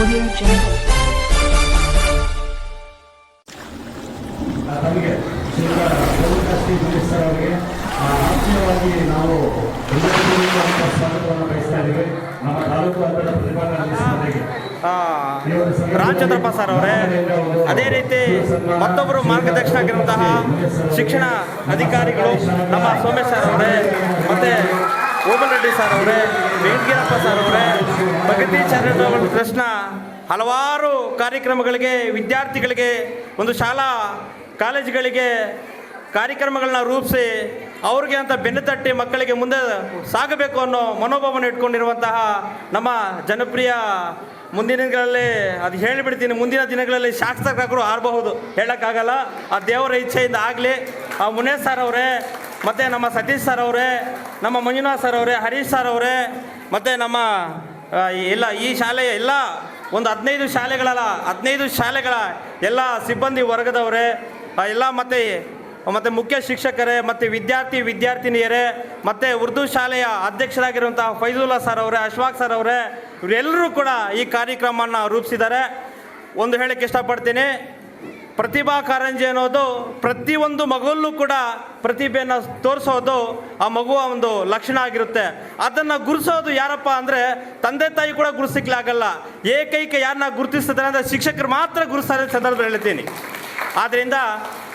ಶ್ರೀಯುತ ಗೋವಿಂದಶ್ರೀ ಅವರಿಗೆ ಸರ್ ಅವರೇ, ಅದೇ ರೀತಿ ಮತ್ತೊಬ್ಬರು ಮಾರ್ಗದರ್ಶನ ಆಗಿರುವಂತಹ ಶಿಕ್ಷಣ ಅಧಿಕಾರಿಗಳು ನಮ್ಮ ಸೋಮೇಶ್ ಸರ್ ಅವರೇ ರೆಡ್ಡಿ ಸರ್ ಅವರೇ ವೇದಗಿರಪ್ಪ ಸರ್ ಅವರೇ ಪ್ರಗತಿ ಚಾರಿಟಬಲ್ ಟ್ರಸ್ಟ್ನ ಹಲವಾರು ಕಾರ್ಯಕ್ರಮಗಳಿಗೆ, ವಿದ್ಯಾರ್ಥಿಗಳಿಗೆ, ಒಂದು ಶಾಲಾ, ಕಾಲೇಜುಗಳಿಗೆ ಕಾರ್ಯಕ್ರಮಗಳನ್ನ ರೂಪಿಸಿ ಅವ್ರಿಗೆ ಅಂತ ಬೆನ್ನು ತಟ್ಟಿ ಮಕ್ಕಳಿಗೆ ಮುಂದೆ ಸಾಗಬೇಕು ಅನ್ನೋ ಮನೋಭಾವನೆ ಇಟ್ಕೊಂಡಿರುವಂತಹ ನಮ್ಮ ಜನಪ್ರಿಯ ಮುಂದಿನ ದಿನಗಳಲ್ಲಿ, ಅದು ಹೇಳಿಬಿಡ್ತೀನಿ, ಮುಂದಿನ ದಿನಗಳಲ್ಲಿ ಶಾಸಕರು ಆರಬಹುದು ಹೇಳೋಕ್ಕಾಗಲ್ಲ. ಆ ದೇವರ ಇಚ್ಛೆಯಿಂದ ಆಗಲಿ. ಆ ಮುನೇಶ್ ಸರ್ ಅವರೇ ಮತ್ತು ನಮ್ಮ ಸತೀಶ್ ಸರ್ ಅವರೇ, ನಮ್ಮ ಮಂಜುನಾಥ್ ಸರ್ ಅವರೇ, ಹರೀಶ್ ಸರ್ ಅವರೇ, ಮತ್ತು ನಮ್ಮ ಎಲ್ಲ, ಈ ಶಾಲೆಯ ಎಲ್ಲ ಒಂದು ಹದಿನೈದು ಶಾಲೆಗಳಲ್ಲ, ಹದಿನೈದು ಶಾಲೆಗಳ ಎಲ್ಲ ಸಿಬ್ಬಂದಿ ವರ್ಗದವರೇ ಎಲ್ಲ ಮತ್ತು ಮತ್ತು ಮುಖ್ಯ ಶಿಕ್ಷಕರೇ, ಮತ್ತು ವಿದ್ಯಾರ್ಥಿ, ವಿದ್ಯಾರ್ಥಿನಿಯರೇ, ಮತ್ತು ಉರ್ದು ಶಾಲೆಯ ಅಧ್ಯಕ್ಷರಾಗಿರುವಂಥ ಫೈಜುಲ್ಲಾ ಸರ್ ಅವರೇ, ಅಶ್ವಾಕ್ ಸರ್ ಅವರೇ ಇವರೆಲ್ಲರೂ ಕೂಡ ಈ ಕಾರ್ಯಕ್ರಮವನ್ನು ರೂಪಿಸಿದ್ದಾರೆ. ಒಂದು ಹೇಳಕ್ಕೆ ಇಷ್ಟಪಡ್ತೀನಿ. ಪ್ರತಿಭಾ ಕಾರಂಜಿ ಅನ್ನೋದು ಪ್ರತಿಯೊಂದು ಮಗುವಲ್ಲೂ ಕೂಡ ಪ್ರತಿಭೆಯನ್ನು ತೋರಿಸೋದು ಆ ಮಗುವ ಒಂದು ಲಕ್ಷಣ ಆಗಿರುತ್ತೆ. ಅದನ್ನು ಗುರುಸೋದು ಯಾರಪ್ಪ ಅಂದರೆ ತಂದೆ ತಾಯಿ ಕೂಡ ಗುರುಸಿಕ್ಲೆ ಆಗಲ್ಲ. ಏಕೈಕ ಯಾರನ್ನ ಗುರುತಿಸ್ತಾರೆ ಅಂದರೆ ಶಿಕ್ಷಕರು ಮಾತ್ರ ಗುರುಸ್ತಾರೆ ಸಂದರ್ಭದಲ್ಲಿ ಹೇಳ್ತೀನಿ. ಆದ್ದರಿಂದ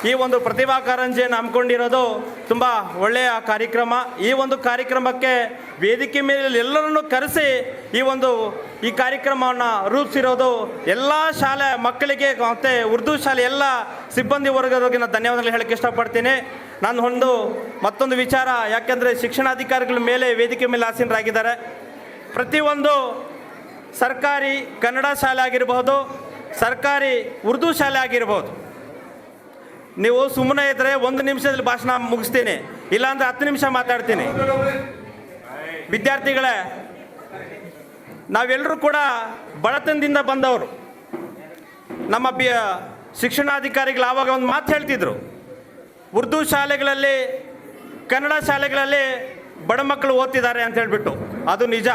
ಈ ಒಂದು ಪ್ರತಿಭಾ ಕಾರಂಜಿಯನ್ನು ಹಮ್ಮಿಕೊಂಡಿರೋದು ತುಂಬ ಒಳ್ಳೆಯ ಕಾರ್ಯಕ್ರಮ. ಈ ಒಂದು ಕಾರ್ಯಕ್ರಮಕ್ಕೆ ವೇದಿಕೆ ಮೇಲೆ ಎಲ್ಲರನ್ನು ಕರೆಸಿ ಈ ಒಂದು ಈ ಕಾರ್ಯಕ್ರಮವನ್ನು ರೂಪಿಸಿರೋದು ಎಲ್ಲ ಶಾಲೆ ಮಕ್ಕಳಿಗೆ ಮತ್ತು ಉರ್ದು ಶಾಲೆ ಎಲ್ಲ ಸಿಬ್ಬಂದಿ ವರ್ಗದವ್ರಿಗೆ ನಾನು ಧನ್ಯವಾದಗಳು ಹೇಳಕ್ಕೆ ಇಷ್ಟಪಡ್ತೀನಿ. ನಾನು ಒಂದು ಮತ್ತೊಂದು ವಿಚಾರ, ಯಾಕೆಂದರೆ ಶಿಕ್ಷಣಾಧಿಕಾರಿಗಳ ಮೇಲೆ ವೇದಿಕೆ ಮೇಲೆ ಆಸೀನರಾಗಿದ್ದಾರೆ. ಪ್ರತಿಯೊಂದು ಸರ್ಕಾರಿ ಕನ್ನಡ ಶಾಲೆ ಆಗಿರಬಹುದು, ಸರ್ಕಾರಿ ಉರ್ದು ಶಾಲೆ ಆಗಿರ್ಬೋದು ನೀವು ಸುಮ್ಮನೆ ಇದ್ದರೆ ಒಂದು ನಿಮಿಷದಲ್ಲಿ ಭಾಷಣ ಮುಗಿಸ್ತೀನಿ, ಇಲ್ಲಾಂದರೆ ಹತ್ತು ನಿಮಿಷ ಮಾತಾಡ್ತೀನಿ. ವಿದ್ಯಾರ್ಥಿಗಳೇ ನಾವೆಲ್ಲರೂ ಕೂಡ ಬಡತನದಿಂದ ಬಂದವರು. ನಮ್ಮ ಬಿ ಶಿಕ್ಷಣಾಧಿಕಾರಿಗಳು ಆವಾಗ ಒಂದು ಮಾತು ಹೇಳ್ತಿದ್ರು. ಉರ್ದು ಶಾಲೆಗಳಲ್ಲಿ, ಕನ್ನಡ ಶಾಲೆಗಳಲ್ಲಿ ಬಡ ಮಕ್ಕಳು ಓದ್ತಿದ್ದಾರೆ ಅಂತ ಹೇಳಿಬಿಟ್ಟು. ಅದು ನಿಜ.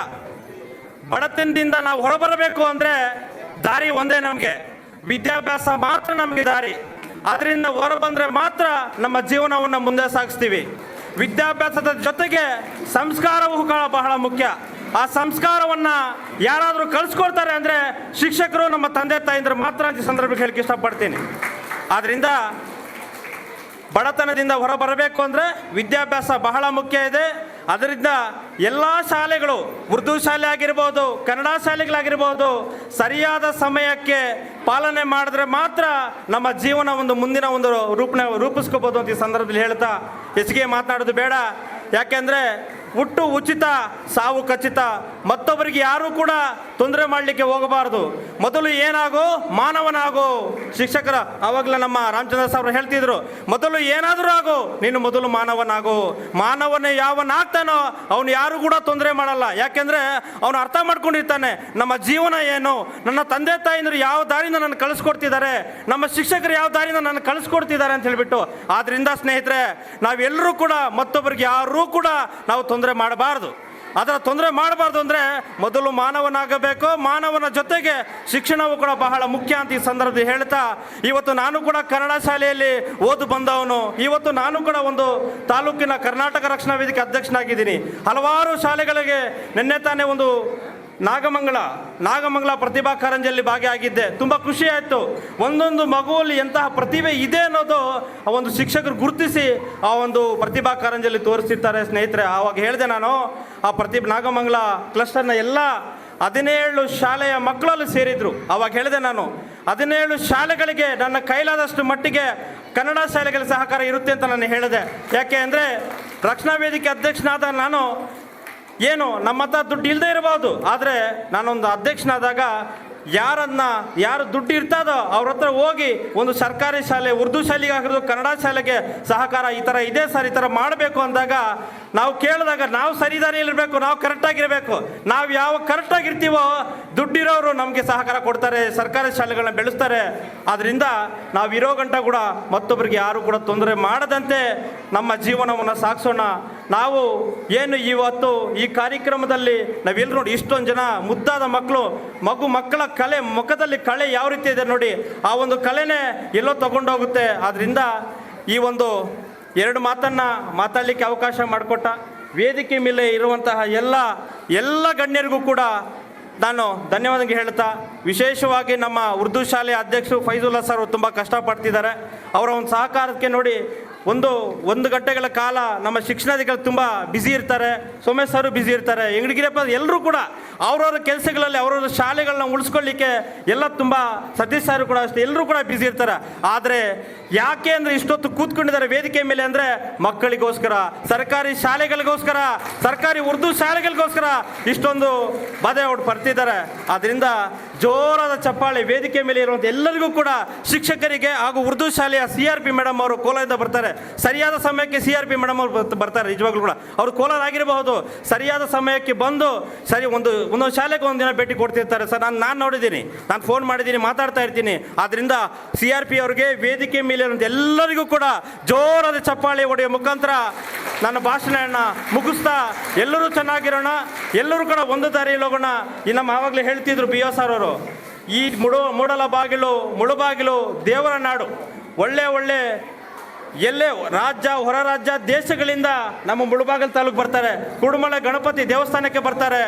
ಬಡತನದಿಂದ ನಾವು ಹೊರಬರಬೇಕು ಅಂದರೆ ದಾರಿ ಒಂದೇ ನಮಗೆ. ವಿದ್ಯಾಭ್ಯಾಸ ಮಾತ್ರ ನಮಗೆ ದಾರಿ. ಅದರಿಂದ ಹೊರ ಬಂದರೆ ಮಾತ್ರ ನಮ್ಮ ಜೀವನವನ್ನು ಮುಂದೆ ಸಾಗಿಸ್ತೀವಿ. ವಿದ್ಯಾಭ್ಯಾಸದ ಜೊತೆಗೆ ಸಂಸ್ಕಾರವೂ ಬಹಳ ಮುಖ್ಯ. ಆ ಸಂಸ್ಕಾರವನ್ನು ಯಾರಾದರೂ ಕಳಿಸ್ಕೊಡ್ತಾರೆ ಅಂದರೆ ಶಿಕ್ಷಕರು ನಮ್ಮ ತಂದೆ ತಾಯಿಂದ್ರೆ ಮಾತ್ರ ಈ ಸಂದರ್ಭಕ್ಕೆ ಹೇಳಕ್ಕೆ ಇಷ್ಟಪಡ್ತೀನಿ. ಆದ್ದರಿಂದ ಬಡತನದಿಂದ ಹೊರಬರಬೇಕು ಅಂದರೆ ವಿದ್ಯಾಭ್ಯಾಸ ಬಹಳ ಮುಖ್ಯ ಇದೆ. ಅದರಿಂದ ಎಲ್ಲ ಶಾಲೆಗಳು, ಉರ್ದು ಶಾಲೆ ಆಗಿರ್ಬೋದು, ಕನ್ನಡ ಶಾಲೆಗಳಾಗಿರ್ಬೋದು, ಸರಿಯಾದ ಸಮಯಕ್ಕೆ ಪಾಲನೆ ಮಾಡಿದ್ರೆ ಮಾತ್ರ ನಮ್ಮ ಜೀವನ ಒಂದು ಮುಂದಿನ ಒಂದು ರೂಪನ ರೂಪಿಸ್ಕೋಬೋದು ಅಂತ ಈ ಸಂದರ್ಭದಲ್ಲಿ ಹೇಳ್ತಾ, ಹೆಚ್ಚಿಗೆ ಮಾತನಾಡೋದು ಬೇಡ. ಯಾಕೆಂದರೆ ಹುಟ್ಟು ಉಚಿತ ಸಾವು ಖಚಿತ. ಮತ್ತೊಬ್ಬರಿಗೆ ಯಾರೂ ಕೂಡ ತೊಂದರೆ ಮಾಡಲಿಕ್ಕೆ ಹೋಗಬಾರದು. ಮೊದಲು ಏನಾಗೋ ಮಾನವನಾಗೋ. ಶಿಕ್ಷಕರ ಆವಾಗಲೇ ನಮ್ಮ ರಾಮಚಂದ್ರ ಸಾವ್ರು ಹೇಳ್ತಿದ್ರು, ಮೊದಲು ಏನಾದರೂ ಆಗೋ, ನೀನು ಮೊದಲು ಮಾನವನಾಗೋ. ಮಾನವನೇ ಯಾವನಾಗ್ತಾನೋ ಅವನು ಯಾರು ಕೂಡ ತೊಂದರೆ ಮಾಡಲ್ಲ. ಯಾಕೆಂದರೆ ಅವನು ಅರ್ಥ ಮಾಡ್ಕೊಂಡಿರ್ತಾನೆ, ನಮ್ಮ ಜೀವನ ಏನು? ನನ್ನ ತಂದೆ ತಾಯಿಂದರು ಯಾವ ದಾರಿಯಿಂದ ನನ್ನ ಕಳಿಸ್ಕೊಡ್ತಿದ್ದಾರೆ? ನಮ್ಮ ಶಿಕ್ಷಕರು ಯಾವ ದಾರಿಯಿಂದ ನನ್ನ ಕಳಿಸ್ಕೊಡ್ತಿದ್ದಾರೆ ಅಂತ ಹೇಳ್ಬಿಟ್ಟು ಆದ್ದರಿಂದ ಸ್ನೇಹಿತರೆ, ನಾವೆಲ್ಲರೂ ಕೂಡ ಮತ್ತೊಬ್ಬರಿಗೆ ಯಾರೂ ಕೂಡ ನಾವು ತೊಂದರೆ ಮಾಡಬಾರ್ದು. ಅದರ ತೊಂದರೆ ಮಾಡಬಾರ್ದು ಅಂದರೆ ಮೊದಲು ಮಾನವನಾಗಬೇಕು. ಮಾನವನ ಜೊತೆಗೆ ಶಿಕ್ಷಣವು ಕೂಡ ಬಹಳ ಮುಖ್ಯ ಅಂತ ಈ ಸಂದರ್ಭದಲ್ಲಿ ಹೇಳ್ತಾ, ಇವತ್ತು ನಾನು ಕೂಡ ಕನ್ನಡ ಶಾಲೆಯಲ್ಲಿ ಓದು ಬಂದವನು. ಇವತ್ತು ನಾನು ಕೂಡ ಒಂದು ತಾಲೂಕಿನ ಕರ್ನಾಟಕ ರಕ್ಷಣಾ ವೇದಿಕೆ ಅಧ್ಯಕ್ಷನಾಗಿದ್ದೀನಿ. ಹಲವಾರು ಶಾಲೆಗಳಿಗೆ ನಿನ್ನೆ ತಾನೇ ಒಂದು ನಾಗಮಂಗಲ ನಾಗಮಂಗಲ ಪ್ರತಿಭಾ ಕಾರಂಜಿಯಲ್ಲಿ ಭಾಗಿಯಾಗಿದ್ದೆ. ತುಂಬ ಖುಷಿ ಆಯಿತು. ಒಂದೊಂದು ಮಗುವಲ್ಲಿ ಎಂತಹ ಪ್ರತಿಭೆ ಇದೆ ಅನ್ನೋದು ಆ ಒಂದು ಶಿಕ್ಷಕರು ಗುರುತಿಸಿ ಆ ಒಂದು ಪ್ರತಿಭಾ ಕಾರಂಜಿಯಲ್ಲಿ ತೋರಿಸ್ತಿರ್ತಾರೆ ಸ್ನೇಹಿತರೆ. ಆವಾಗ ಹೇಳಿದೆ ನಾನು, ಆ ಪ್ರತಿಭಾ, ನಾಗಮಂಗಲ ಕ್ಲಸ್ಟರ್ನ ಎಲ್ಲ ಹದಿನೇಳು ಶಾಲೆಯ ಮಕ್ಕಳಲ್ಲಿ ಸೇರಿದ್ರು. ಅವಾಗ ಹೇಳಿದೆ ನಾನು, ಹದಿನೇಳು ಶಾಲೆಗಳಿಗೆ ನನ್ನ ಕೈಲಾದಷ್ಟು ಮಟ್ಟಿಗೆ ಕನ್ನಡ ಶಾಲೆಗಳ ಸಹಕಾರ ಇರುತ್ತೆ ಅಂತ ನಾನು ಹೇಳಿದೆ. ಯಾಕೆ ಅಂದರೆ ರಕ್ಷಣಾ ವೇದಿಕೆ ಅಧ್ಯಕ್ಷನಾದ ನಾನು ಏನು, ನಮ್ಮ ಹತ್ರ ದುಡ್ಡು ಇಲ್ಲದೆ ಇರಬಹುದು ಆದರೆ ನಾನೊಂದು ಅಧ್ಯಕ್ಷನಾದಾಗ ಯಾರನ್ನ, ಯಾರು ದುಡ್ಡು ಇರ್ತದೋ ಅವ್ರ ಹತ್ರ ಹೋಗಿ ಒಂದು ಸರ್ಕಾರಿ ಶಾಲೆ, ಉರ್ದು ಶಾಲೆಗೆ ಆಗಿರೋದು ಕನ್ನಡ ಶಾಲೆಗೆ ಸಹಕಾರ ಈ ಥರ ಇದೆ ಸರ್, ಈ ಥರ ಮಾಡಬೇಕು ಅಂದಾಗ ನಾವು ಕೇಳಿದಾಗ ನಾವು ಸರಿದಾರಿಯಲ್ಲಿರಬೇಕು ನಾವು ಕರೆಕ್ಟಾಗಿರಬೇಕು ನಾವು ಯಾವ ಕರೆಕ್ಟಾಗಿರ್ತೀವೋ ದುಡ್ಡಿರೋರು ನಮಗೆ ಸಹಕಾರ ಕೊಡ್ತಾರೆ, ಸರ್ಕಾರಿ ಶಾಲೆಗಳನ್ನ ಬೆಳೆಸ್ತಾರೆ. ಆದ್ದರಿಂದ ನಾವು ಇರೋ ಗಂಟ ಕೂಡ ಮತ್ತೊಬ್ಬರಿಗೆ ಯಾರು ಕೂಡ ತೊಂದರೆ ಮಾಡದಂತೆ ನಮ್ಮ ಜೀವನವನ್ನು ಸಾಗಿಸೋಣ. ನಾವು ಏನು ಇವತ್ತು ಈ ಕಾರ್ಯಕ್ರಮದಲ್ಲಿ ನಾವೆಲ್ಲರೂ ನೋಡಿ ಇಷ್ಟೊಂದು ಜನ ಮುದ್ದಾದ ಮಕ್ಕಳು ಮಗು ಮಕ್ಕಳ ಕಲೆ ಮುಖದಲ್ಲಿ ಕಲೆ ಯಾವ ರೀತಿ ಇದೆ ನೋಡಿ, ಆ ಒಂದು ಕಲೆನೇ ಎಲ್ಲೋ ತಗೊಂಡೋಗುತ್ತೆ. ಆದ್ದರಿಂದ ಈ ಒಂದು ಎರಡು ಮಾತನ್ನು ಮಾತಾಡಲಿಕ್ಕೆ ಅವಕಾಶ ಮಾಡಿಕೊಟ್ಟ ವೇದಿಕೆ ಮೇಲೆ ಇರುವಂತಹ ಎಲ್ಲ ಎಲ್ಲ ಗಣ್ಯರಿಗೂ ಕೂಡ ನಾನು ಧನ್ಯವಾದ ಹೇಳ್ತಾ, ವಿಶೇಷವಾಗಿ ನಮ್ಮ ಉರ್ದು ಶಾಲೆ ಅಧ್ಯಕ್ಷರು ಫೈಜುಲ್ಲಾ ಸರ್ ತುಂಬ ಕಷ್ಟಪಡ್ತಿದ್ದಾರೆ. ಅವರ ಒಂದು ಸಹಕಾರಕ್ಕೆ ನೋಡಿ ಒಂದು ಒಂದು ಗಂಟೆಗಳ ಕಾಲ ನಮ್ಮ ಶಿಕ್ಷಣಾಧಿಕಾರಿ ತುಂಬ ಬ್ಯುಸಿ ಇರ್ತಾರೆ, ಸೋಮೇಶ್ ಸರ್ ಬ್ಯುಸಿ ಇರ್ತಾರೆ ಹೆಂಗಡಿಗಿರಪ್ಪ ಎಲ್ಲರೂ ಕೂಡ ಅವ್ರವ್ರ ಕೆಲಸಗಳಲ್ಲಿ, ಅವ್ರವ್ರ ಶಾಲೆಗಳನ್ನ ಉಳಿಸ್ಕೊಳ್ಳಿಕ್ಕೆ ಎಲ್ಲ ತುಂಬ ಸತೀಶ್ ಸರ್ ಕೂಡ ಅಷ್ಟೇ, ಎಲ್ಲರೂ ಕೂಡ ಬ್ಯುಸಿ ಇರ್ತಾರೆ. ಆದರೆ ಯಾಕೆ ಅಂದರೆ ಇಷ್ಟೊತ್ತು ಕೂತ್ಕೊಂಡಿದ್ದಾರೆ ವೇದಿಕೆ ಮೇಲೆ ಅಂದರೆ ಮಕ್ಕಳಿಗೋಸ್ಕರ, ಸರ್ಕಾರಿ ಶಾಲೆಗಳಿಗೋಸ್ಕರ, ಸರ್ಕಾರಿ ಉರ್ದು ಶಾಲೆಗಳಿಗೋಸ್ಕರ ಇಷ್ಟೊಂದು ಬಾಧೆ ಅವ್ರು ಬರ್ತಿದ್ದಾರೆ. ಆದ್ದರಿಂದ ಜೋರಾದ ಚಪ್ಪಾಳೆ ವೇದಿಕೆ ಮೇಲೆ ಇರುವಂಥ ಎಲ್ಲರಿಗೂ ಕೂಡ ಶಿಕ್ಷಕರಿಗೆ ಹಾಗೂ ಉರ್ದು ಶಾಲೆಯ ಸಿ ಆರ್ ಪಿ ಮೇಡಮ್ ಅವರು ಕೋಲಾರದಿಂದ ಬರ್ತಾರೆ. ಸರಿಯಾದ ಸಮಯಕ್ಕೆ ಸಿ ಆರ್ ಪಿ ಮೇಡಮ್ ಅವರು ಬರ್ತ- ಬರ್ತಾರೆ, ನಿಜವಾಗ್ಲೂ ಕೂಡ. ಅವರು ಕೋಲಾರ ಆಗಿರಬಹುದು. ಸರಿಯಾದ ಸಮಯಕ್ಕೆ ಬಂದು ಸರಿ ಒಂದು, ಒಂದೊಂದು ಶಾಲೆಗೆ ಒಂದು ದಿನ ಭೇಟಿ ಕೊಡ್ತಿರ್ತಾರೆ. ಸರ್, ನಾನು ನಾನು ನೋಡಿದ್ದೀನಿ. ನಾನು ಫೋನ್ ಮಾಡಿದ್ದೀನಿ, ಮಾತಾಡ್ತಾ ಇರ್ತೀನಿ. ಆದ್ದರಿಂದ ಸಿ ಆರ್ ಪಿ ಅವರಿಗೆ ವೇದಿಕೆ ಮೇಲೆ ಇರುವಂಥ ಎಲ್ಲರಿಗೂ ಕೂಡ ಜೋರಾದ ಚಪ್ಪಾಳೆ ಹೊಡೆಯುವ ಮುಖಾಂತರ ನನ್ನ ಭಾಷಣವನ್ನು ಮುಗಿಸ್ತಾ ಎಲ್ಲರೂ ಚೆನ್ನಾಗಿರೋಣ. ಎಲ್ಲರೂ ಕೂಡ ಒಂದು ದಾರಿಯಲ್ಲಿ ಹೋಗೋಣ. ಈ ನಮ್ಮ ಹೇಳ್ತಿದ್ರು ಬಿ ಎಸ್ ಆರ್ ಅವರು. ಈ ಮುಡು, ಮೂಡಲ ಬಾಗಿಲು ಮುಳುಬಾಗಿಲು ದೇವರ ನಾಡು. ಒಳ್ಳೆ ಒಳ್ಳೆ, ಎಲ್ಲೇ ರಾಜ್ಯ, ಹೊರ ರಾಜ್ಯ ದೇಶಗಳಿಂದ ನಮ್ಮ ಮುಳುಬಾಗಿಲು ತಾಲೂಕು ಬರ್ತಾರೆ. ಕುಡುಮಲೆ ಗಣಪತಿ ದೇವಸ್ಥಾನಕ್ಕೆ ಬರ್ತಾರೆ.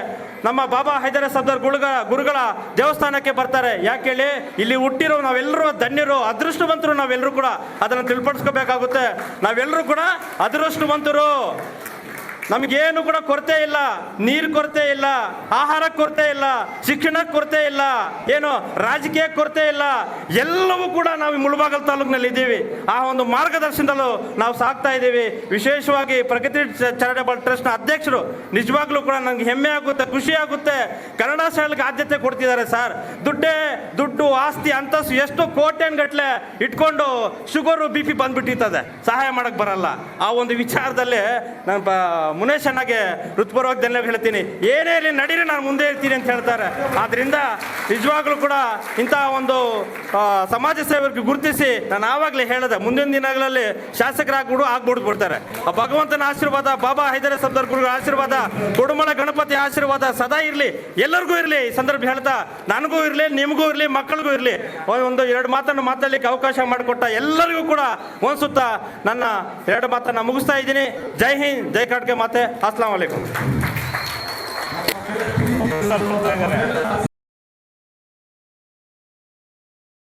ನಮ್ಮ ಬಾಬಾ ಹೈದರ ಸಬ್ದರ್ ಗುಳುಗ ಗುರುಗಳ ದೇವಸ್ಥಾನಕ್ಕೆ ಬರ್ತಾರೆ. ಯಾಕೆ ಹೇಳಿ? ಇಲ್ಲಿ ಹುಟ್ಟಿರೋ ನಾವೆಲ್ಲರೂ ಧನ್ಯರು, ಅದೃಷ್ಟವಂತರು ನಾವೆಲ್ಲರೂ ಕೂಡ. ಅದನ್ನು ತಿಳ್ಪಡಿಸ್ಕೋಬೇಕಾಗುತ್ತೆ. ನಾವೆಲ್ಲರೂ ಕೂಡ ಅದೃಷ್ಟವಂತರು. ನಮಗೇನು ಕೂಡ ಕೊರತೆ ಇಲ್ಲ, ನೀರು ಕೊರತೆ ಇಲ್ಲ, ಆಹಾರ ಕೊರತೆ ಇಲ್ಲ, ಶಿಕ್ಷಣ ಕೊರತೆ ಇಲ್ಲ, ಏನು ರಾಜಕೀಯ ಕೊರತೆ ಇಲ್ಲ, ಎಲ್ಲವೂ ಕೂಡ ನಾವು ಮುಳುಬಾಗಲ್ ತಾಲೂಕಿನಲ್ಲಿ ಇದ್ದೀವಿ. ಆ ಒಂದು ಮಾರ್ಗದರ್ಶನದಲ್ಲೂ ನಾವು ಸಾಕ್ತಾ ಇದ್ದೀವಿ. ವಿಶೇಷವಾಗಿ ಪ್ರಗತಿ ಚಾರಿಟಬಲ್ ಟ್ರಸ್ಟ್ನ ಅಧ್ಯಕ್ಷರು ನಿಜವಾಗ್ಲೂ ಕೂಡ ನನಗೆ ಹೆಮ್ಮೆ ಆಗುತ್ತೆ, ಖುಷಿ ಆಗುತ್ತೆ. ಕನ್ನಡ ಶಾಲೆಗೆ ಆದ್ಯತೆ ಕೊಡ್ತಿದ್ದಾರೆ ಸರ್. ದುಡ್ಡೇ, ದುಡ್ಡು, ಆಸ್ತಿ, ಅಂತಸ್ತು ಎಷ್ಟು ಕೋಟ್ಯನ್ಗಟ್ಲೆ ಇಟ್ಕೊಂಡು ಶುಗರು, ಬಿ ಪಿ ಬಂದ್ಬಿಟ್ಟಿರ್ತದೆ. ಸಹಾಯ ಮಾಡಕ್ ಬರಲ್ಲ. ಆ ಒಂದು ವಿಚಾರದಲ್ಲಿ ನಾನು ಪ ಮುನೇಶ್ ಅಣ್ಣಗೆ ಹೃತ್ಪೂರ್ವಕ ಧನ್ಯವಾದ ಹೇಳ್ತೀನಿ. ಏನೇ ಇಲ್ಲಿ ನಡೀರಿ, ನಾನು ಮುಂದೆ ಇರ್ತೀನಿ ಅಂತ ಹೇಳ್ತಾರೆ. ಆದ್ದರಿಂದ ನಿಜವಾಗ್ಲೂ ಕೂಡ ಇಂತಹ ಒಂದು ಸಮಾಜ ಸೇವಕರಿಗೆ ಗುರುತಿಸಿ ನಾನು ಆವಾಗಲೇ ಹೇಳಿದೆ, ಮುಂದಿನ ದಿನಗಳಲ್ಲಿ ಶಾಸಕರಾಗ್ಬಿಡು, ಆಗ್ಬಿಡ್ದು ಬಿಡ್ತಾರೆ. ಆ ಭಗವಂತನ ಆಶೀರ್ವಾದ, ಬಾಬಾ ಹೈದರ ಸಬ್ದರ್ ಗುರುಗಳ ಆಶೀರ್ವಾದ, ಕುಡುಮಲ ಗಣಪತಿ ಆಶೀರ್ವಾದ ಸದಾ ಇರಲಿ. ಎಲ್ಲರಿಗೂ ಇರಲಿ ಈ ಸಂದರ್ಭ ಹೇಳ್ತಾ, ನನಗೂ ಇರಲಿ, ನಿಮಗೂ ಇರಲಿ, ಮಕ್ಕಳಿಗೂ ಇರಲಿ. ಒಂದು ಎರಡು ಮಾತನ್ನು ಮಾತಾಡಲಿಕ್ಕೆ ಅವಕಾಶ ಮಾಡಿಕೊಟ್ಟ ಎಲ್ಲರಿಗೂ ಕೂಡ ಒಂದ್ಸುತ್ತಾ ನನ್ನ ಎರಡು ಮಾತನ್ನು ಮುಗಿಸ್ತಾ ಇದ್ದೀನಿ. ಜೈ ಹಿಂದ್, ಜೈ ಕಡ್ಗೆ মাতে আসসালামু আলাইকুম।